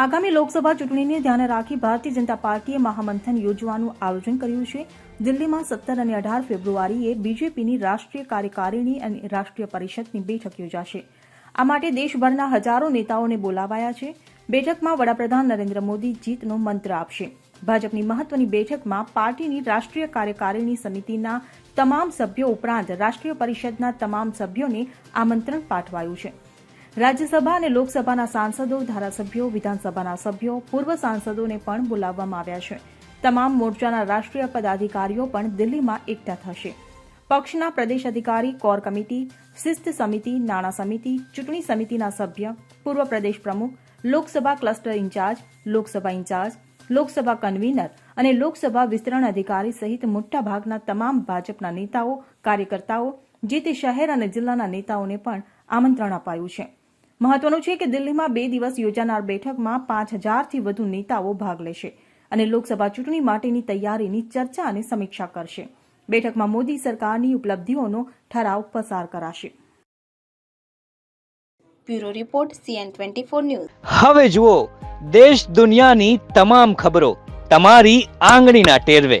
આગામી લોકસભા ચૂંટણીને ધ્યાને રાખી ભારતીય જનતા પાર્ટીએ મહામંથન યોજવાનું આયોજન કર્યું છે. દિલ્હીમાં સત્તર અને અઢાર ફેબ્રુઆરીએ બીજેપીની રાષ્ટ્રીય કાર્યકારિણી અને રાષ્ટ્રીય પરિષદની બેઠક યોજાશે. આ માટે દેશભરના હજારો નેતાઓને બોલાવાયા છે. બેઠકમાં વડાપ્રધાન નરેન્દ્ર મોદી જીતનો મંત્ર આપશે. ભાજપની મહત્વની બેઠકમાં પાર્ટીની રાષ્ટ્રીય કાર્યકારિણી સમિતિના તમામ સભ્યો ઉપરાંત રાષ્ટ્રીય પરિષદના તમામ સભ્યોને આમંત્રણ પાઠવાયું છે. રાજ્યસભા અને લોકસભાના સાંસદો, ધારાસભ્યો, વિધાનસભાના સભ્યો, પૂર્વ સાંસદોને પણ બોલાવવામાં આવ્યા છે. તમામ મોરચાના રાષ્ટ્રીય પદાધિકારીઓ પણ દિલ્હીમાં એકઠા થશે. પક્ષના પ્રદેશ અધિકારી, કોર કમિટી, શિસ્ત સમિતિ, નાણાં સમિતિ, ચૂંટણી સમિતિના સભ્ય, પૂર્વ પ્રદેશ પ્રમુખ, Lok Sabha cluster in charge, Lok Sabha in charge, Lok Sabha convener અને લોકસભા વિસ્તરણ અધિકારી સહિત મોટાભાગના તમામ ભાજપના નેતાઓ, કાર્યકર્તાઓ જે તે શહેર અને જિલ્લાના નેતાઓને પણ આમંત્રણ અપાયું છે. મહત્વનું છે કે દિલ્હીમાં બે દિવસ યોજાનાર બેઠકમાં પાંચ હજારથી વધુ નેતાઓ ભાગ લેશે અને લોકસભા ચૂંટણી માટેની તૈયારીની ચર્ચા અને સમીક્ષા કરશે. બેઠકમાં મોદી સરકારની ઉપલબ્ધિઓનો ઠરાવ પસાર કરાશે. Bureau report CN twenty four news. હવે જુઓ દેશ દુનિયાની તમામ ખબરો તમારી આંગળીના ટેરવે.